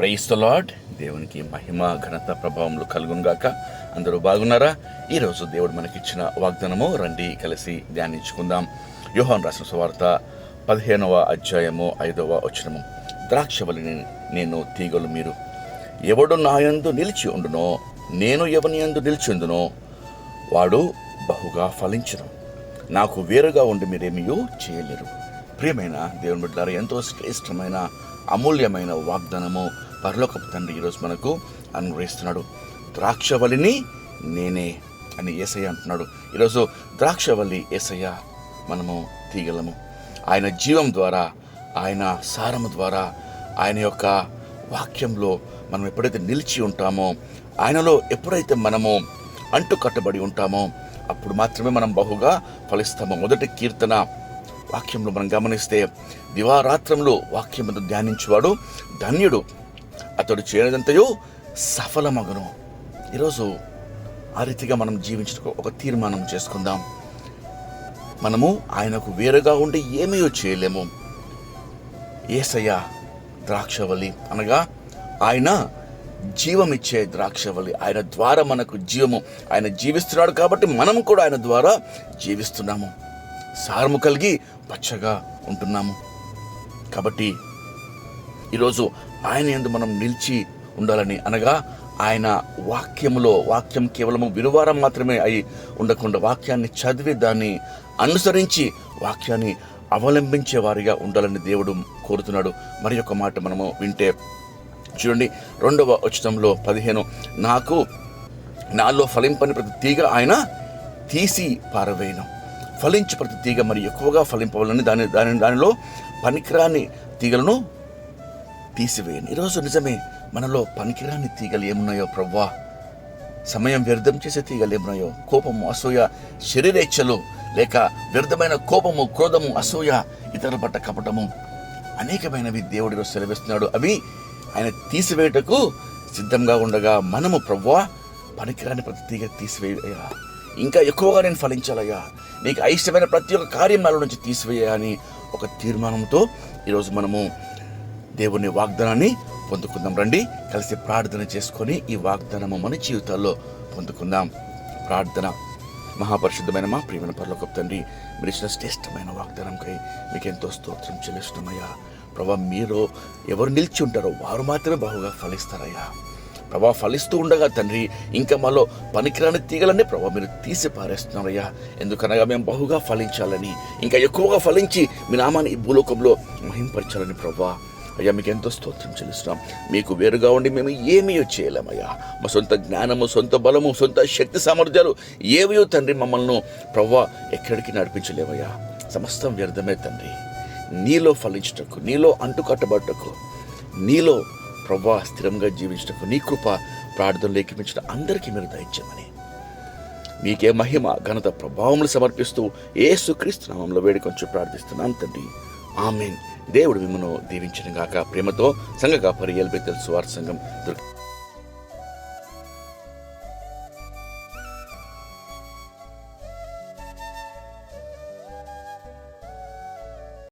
ప్రైస్త lord దేవునికి మహిమ ఘనత ప్రభావములు కలుగునుగాక. అందరూ బాగున్నారా? ఈరోజు దేవుడు మనకిచ్చిన వాగ్దానము రండి కలిసి ధ్యానించుకుందాం. యోహాన్ రాసిన సువార్త పదిహేనవ అధ్యాయము ఐదవ వచనము. ద్రాక్షవలిని నేను తీగలు మీరు. ఎవడు నాయందు నిలిచి ఉండునో నేను ఎవని యందు నిలిచిందునో వాడు బహుగా ఫలించను. నాకు వేరుగా ఉండి మీరేమియో చేయలేరు. ప్రియమైన దేవుని బిడ్డారు ఎంతో శ్రేష్టమైన అమూల్యమైన వాగ్దానము పరలోకపు తండ్రి ఈరోజు మనకు అనుగ్రహిస్తున్నాడు. ద్రాక్షవల్లిని నేనే అని ఏసయ్య అంటున్నాడు. ఈరోజు ద్రాక్షవల్లి ఏసయ్య మనము తీగలము ఆయన జీవం ద్వారా ఆయన సారము ద్వారా ఆయన యొక్క వాక్యంలో మనం ఎప్పుడైతే నిలిచి ఉంటామో ఆయనలో ఎప్పుడైతే మనము అంటు కట్టబడి ఉంటామో అప్పుడు మాత్రమే మనం బహుగా ఫలిస్తాము. మొదటి కీర్తన వాక్యంలో మనం గమనిస్తే దివారాత్రంలో వాక్యం ధ్యానించువాడు ధన్యుడు. అతడు చేయనిదంతయో సఫలమగను. ఈరోజు ఆ రీతిగా మనం జీవించడానికి ఒక తీర్మానం చేసుకుందాం. మనము ఆయనకు వేరుగా ఉండి ఏమీ చేయలేము. ఏసయ్య ద్రాక్షవల్లి అనగా ఆయన జీవమిచ్చే ద్రాక్షవల్లి. ఆయన ద్వారా మనకు జీవము. ఆయన జీవిస్తున్నాడు కాబట్టి మనం కూడా ఆయన ద్వారా జీవిస్తున్నాము. సారము కలిగి పచ్చగా ఉంటున్నాము. కాబట్టి ఈరోజు ఆయన ఎందు మనం నిలిచి ఉండాలని అనగా ఆయన వాక్యములో వాక్యం కేవలము విలువారం మాత్రమే అయి ఉండకుండా వాక్యాన్ని చదివి దాన్ని అనుసరించి వాక్యాన్ని అవలంబించే వారిగా ఉండాలని దేవుడు కోరుతున్నాడు. మరి ఒక మాట మనము వింటే చూడండి రెండవ ఉచితంలో పదిహేను నాకు నాలో ఫలింపని ప్రతి తీగ ఆయన తీసి పారవేయను. ఫలించి ప్రతి తీగ మరి ఎక్కువగా ఫలింపవాలని. దాని దాని దానిలో పనికిరాని తీగలను తీసివేయండి ఈరోజు నిజమే మనలో పనికిరాని తీగలు ఏమున్నాయో ప్రవ్వా? సమయం వ్యర్థం చేసే తీగలు ఏమున్నాయో? కోపము అసూయ శరీరేచ్ఛలు లేక వ్యర్థమైన కోపము క్రోధము అసూయ ఇతరుల పట్ల కపటము అనేకమైనవి దేవుడిలో సెలవిస్తున్నాడు. అవి ఆయన తీసివేయటకు సిద్ధంగా ఉండగా మనము ప్రవ్వా పనికిరాని ప్రతి తీగ తీసివేయ. ఇంకా ఎక్కువగా నేను ఫలించాలయ్యా. నీకు అయిష్టమైన ప్రతి ఒక్క కార్యం నాలో నుంచి తీసివేయ అని ఒక తీర్మానంతో ఈరోజు మనము దేవుని వాగ్దానాన్ని పొందుకుందాం. రండి కలిసి ప్రార్థన చేసుకొని ఈ వాగ్దానము మన జీవితాల్లో పొందుకుందాం. ప్రార్థన. మహాపరిశుద్ధమైన మా ప్రియమైన పరలోకపు తండ్రి మీరు ఇచ్చిన శ్రేష్టమైన వాగ్దానంకై మీకు ఎంతో స్తోత్రం చెల్లిస్తున్నామయ్యా. ప్రభా మీరు ఎవరు నిలిచి ఉంటారో వారు మాత్రమే బహుగా ఫలిస్తారయ్యా. ప్రభా ఫలిస్తూ ఉండగా తండ్రి ఇంకా మాలో పనికిరాని తీగలన్నీ ప్రభా మీరు తీసి పారేస్తున్నారయ్యా. ఎందుకనగా మేము బహుగా ఫలించాలని ఇంకా ఎక్కువగా ఫలించి మీ నామాన్ని ఈ భూలోకంలో మహింపరచాలని ప్రభా. అయ్యా మీకు ఎంతో స్తోత్రం చెల్లిస్తున్నాం. మీకు వేరుగా ఉండి మేము ఏమీ చేయలేమయ్యా. మా సొంత జ్ఞానము సొంత బలము సొంత శక్తి సామర్థ్యాలు ఏవియో తండ్రి మమ్మల్ని ప్రవ్వా ఎక్కడికి నడిపించలేమయ్యా. సమస్తం వ్యర్థమే తండ్రి. నీలో ఫలించటకు నీలో అంటుకట్టబడటకు నీలో ప్రభా స్థిరంగా జీవించటకు నీ కృప ప్రార్థనలు లేఖించిన అందరికీ మీరు దయచేయమని. మీకే మహిమ ఘనత ప్రభావములు సమర్పిస్తూ ఏసుక్రీస్తు నామంలో వేడుకొంచు ప్రార్థిస్తున్నాను తండ్రి. ఆమెన్. దేవుడు మిమ్మను దీవించిన గాక. ప్రేమతో సంఘ కాపరి ఎల్బెతల్ సువార్ సంఘం దుర్గ